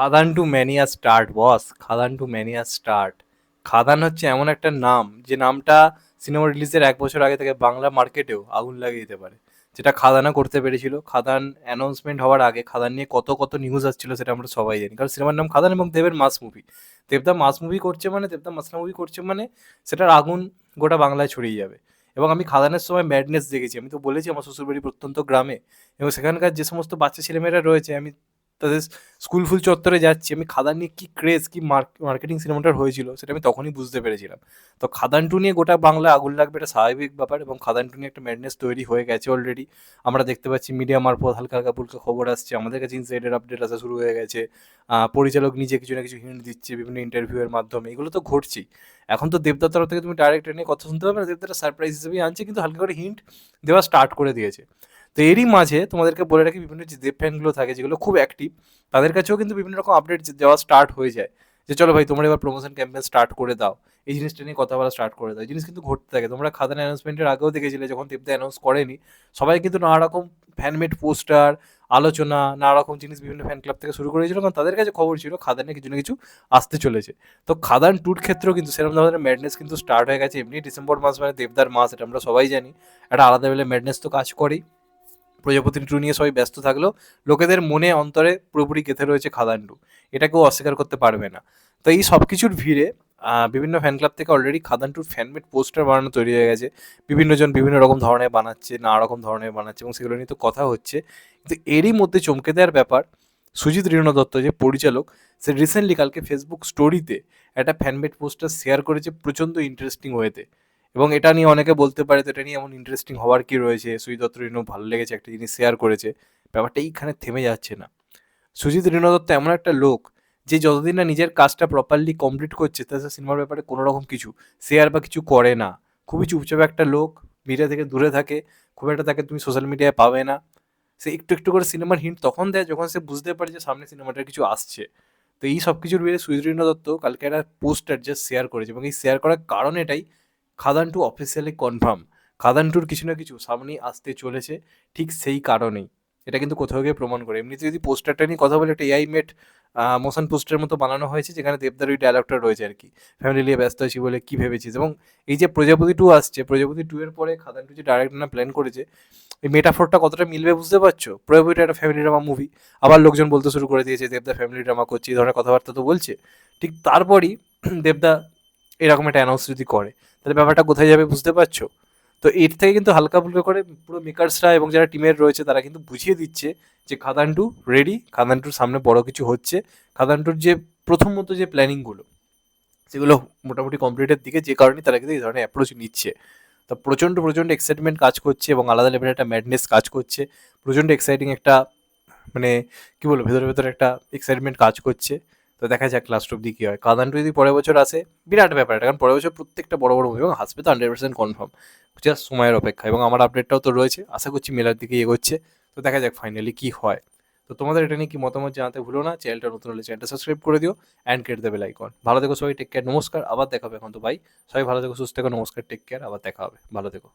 Khadaan two mania start, boss. Khadaan two mania start. Khadaan হচ্ছে এমন একটা নাম, যে নামটা সিনেমা রিলিজের এক বছর আগে থেকে বাংলা মার্কেটেও আগুন লাগিয়ে দিতে পারে। যেটা খাদানা করতে পেরেছিল। খাদান অ্যানাউন্সমেন্ট হওয়ার আগে খাদান নিয়ে কত কত নিউজ আসছিল সেটা আমরা সবাই জানি। কারণ সিনেমার নাম খাদান এবং দেবের মাস মুভি দেবদা মাস মুভি করছে মানে দেবদা মাসলা মুভি করছে মানে সেটার আগুন গোটা বাংলায় ছড়িয়ে যাবে। এবং আমি খাদানের সময় ম্যাডনেস দেখেছি। আমি তো বলেছি আমার শ্বশুরবাড়ি প্রত্যন্ত গ্রামে। এবং সেখানকার যে সমস্ত বাচ্চা ছেলেমেয়েরা রয়েছে, আমি তাদের স্কুল ফুল চত্বরে যাচ্ছি, আমি খাদান নিয়ে কী ক্রেজ কী মার্কেটিং সিনেমাটার হয়েছিল সেটা আমি তখনই বুঝতে পেরেছিলাম। তো খাদান টু নিয়ে গোটা বাংলা আগুন লাগবে এটা স্বাভাবিক ব্যাপার এবং খাদান টু নিয়ে একটা ম্যাডনেস তৈরি হয়ে গেছে অলরেডি আমরা দেখতে পাচ্ছি মিডিয়া মারফত হালকা হালকা ফুলকা খবর আসছে, আমাদের কাছে ইনসাইডের আপডেট আসা শুরু হয়ে গেছে। পরিচালক নিজে কিছু না কিছু হিন্ট দিচ্ছে বিভিন্ন ইন্টারভিউয়ের মাধ্যমে, এগুলো তো ঘটছেই। এখন তো দেবদার তরফ থেকে তুমি ডাইরেক্ট এনে কথা শুনতে পাবে, না দেবদাটা সারপ্রাইজ হিসেবেই আনছে, কিন্তু হালকা করে হিন্ট দেওয়া স্টার্ট করে দিয়েছে। তো এরই মাঝে তোমাদেরকে বলে রাখি, বিভিন্ন যে দেব ফ্যানগুলো থাকে, যেগুলো খুব অ্যাক্টিভ তাদের কাছেও কিন্তু বিভিন্ন রকম আপডেট দেওয়া স্টার্ট হয়ে যায়। যে চলো ভাই, তোমরা এবার প্রমোশন ক্যাম্পেন স্টার্ট করে দাও। এই জিনিসটা নিয়ে কথা বলা স্টার্ট করে দাও। জিনিস কিন্তু ঘটতে থাকে। তোমরা খাদান অ্যানাউন্সমেন্টের আগেও দেখেছিলে, যখন দেবদা অ্যানাউন্স করেনি, সবাই কিন্তু নানা রকম ফ্যানমেড পোস্টার আলোচনা, নানা রকম জিনিস বিভিন্ন ফ্যান ক্লাব থেকে শুরু করেছিল, কারণ তাদের কাছে খবর ছিল খাদানে কিছু না কিছু আসতে চলেছে। তো খাদান ট্যুর ক্ষেত্রেও কিন্তু সেরকম ধরনের ম্যাডনেস কিন্তু স্টার্ট হয়ে গেছে। এমনি ডিসেম্বর মাস মানে দেবদার মাস, এটা আমরা সবাই জানি। একটা আলাদা বেলে ম্যাডনেস তো কাজ করেই। প্রজাপতি টু নিয়ে সবাই ব্যস্ত থাকলেও লোকেদের মনে অন্তরে পুরোপুরি গেঁথে রয়েছে খাদান টু এটা কেউ অস্বীকার করতে পারবে না। তো এই সব কিছুর ভিড়ে বিভিন্ন ফ্যান ক্লাব থেকে অলরেডি খাদান টুর ফ্যানমেড পোস্টার বানানো তৈরি হয়ে গেছে। বিভিন্ন জন বিভিন্ন রকম ধরনের বানাচ্ছে নানা রকম ধরনের বানাচ্ছে এবং সেগুলো নিয়ে তো কথা হচ্ছে। কিন্তু এরই মধ্যে চমকে দেওয়ার ব্যাপার, সুজিত রিণো দত্ত যে পরিচালক, সে রিসেন্টলি কালকে ফেসবুক স্টোরিতে একটা ফ্যানমেড পোস্টার শেয়ার করেছে প্রচণ্ড ইন্টারেস্টিং ওয়েতে এবং এটা নিয়ে অনেকে বলতে পারে তো এটা নিয়ে এমন ইন্টারেস্টিং হওয়ার কি রয়েছে? সুজিত দত্ত রিনো ভালো লেগেছে, একটা জিনিস শেয়ার করেছে। ব্যাপারটা এইখানে থেমে যাচ্ছে না। সুজিত রিনো দত্ত এমন একটা লোক যে যতদিন না নিজের কাজটা প্রপারলি কমপ্লিট করছে, তার সিনেমার ব্যাপারে কোনো রকম কিছু শেয়ার বা কিছু করে না। খুবই চুপচাপ একটা লোক মিডিয়া থেকে দূরে থাকে, খুব একটা তাকে তুমি সোশ্যাল মিডিয়ায় পাবে না। সে একটু একটু করে সিনেমার হিন্ট তখন দেয়, যখন সে বুঝতে পারে যে সামনে সিনেমাটার কিছু আসছে। তো এই সব কিছুর বেড়ে সুজিত রিনো দত্ত কালকে একটা পোস্টার জাস্ট শেয়ার করেছে এবং এই শেয়ার করার কারণ এটাই Khadaan two officially confirm Khadaan টুর কিছু না কিছু সামনেই আসতে চলেছে, ঠিক সেই কারণেই। এটা কিন্তু কোথাও গিয়ে প্রমাণ করে। এমনিতে যদি পোস্টারটা নিয়ে কথা বলে একটা এআই মেট মোশন পোস্টারের মতো বানানো হয়েছে, যেখানে দেবদার ওই ডায়লগটা রয়েছে আর কি। ফ্যামিলি নিয়ে ব্যস্ত আছি বলে কী ভেবেছিস? এবং এই যে প্রজাপতি টু আসছে, প্রজাপতি টু এর পরে খাদান টু যে ডাইরেক্ট না প্ল্যান করেছে, এই মেটাফোরটা কতটা মিলবে বুঝতে পারছ? প্রজাপতিটা একটা ফ্যামিলি ড্রামা মুভি আবার লোকজন বলতে শুরু করে দিয়েছে, দেবদা ফ্যামিলি ড্রামা করছে এই ধরনের কথাবার্তা তো বলছে। ঠিক তারপরই দেবদা এরকম একটা অ্যানাউন্স যদি করে, তাহলে ব্যাপারটা কোথায় যাবে বুঝতে পারছ? তো এর থেকে কিন্তু হালকা ফুলকা করে পুরো মেকার্সরা এবং যারা টিমের রয়েছে, তারা কিন্তু বুঝিয়ে দিচ্ছে যে খাদান টু রেডি খাদান টুর সামনে বড় কিছু হচ্ছে। খাদান টুর যে প্রথমত যে প্ল্যানিংগুলো সেগুলো মোটামুটি কমপ্লিটের দিকে, যে কারণে তারা কিন্তু এই ধরনের অ্যাপ্রোচ নিচ্ছে। তো প্রচণ্ড প্রচণ্ড এক্সাইটমেন্ট কাজ করছে এবং আলাদা লেভেলের একটা ম্যাডনেস কাজ করছে। প্রচণ্ড এক্সাইটিং একটা মানে কি বলব, ভেতরে ভেতরে একটা এক্সাইটমেন্ট কাজ করছে। তো দেখা যাক লাস্ট অব্দি কী হয়। কাদান টু যদি পরের বছর আসে, বিরাট ব্যাপার এটা, কারণ পরের বছর প্রত্যেকটা বড় বড় মুভি এবং হাসবে তো হান্ড্রেড পার্সেন্ট কনফার্ম জাস্ট সময়ের অপেক্ষা এবং আমার আপডেটটাও তো রয়েছে, আশা করছি মেলার দিকে এগোচ্ছে। তো দেখা যাক ফাইনালি কী হয়। তো তোমাদের এটা নিয়ে কি মতামত জানাতে ভুলো না, চ্যানেলটা নতুন হলে চ্যানেলটা সাবস্ক্রাইব করে দিও অ্যান্ড কেটে দেবে লাইকন ভালো থেকো সবাই টেক কেয়ার নমস্কার, আবার দেখা হবে এখন তো ভাই সবাই ভালো থেকো, সুস্থ থেকো, নমস্কার টেক কেয়ার আবার দেখা হবে। ভালো থেকো।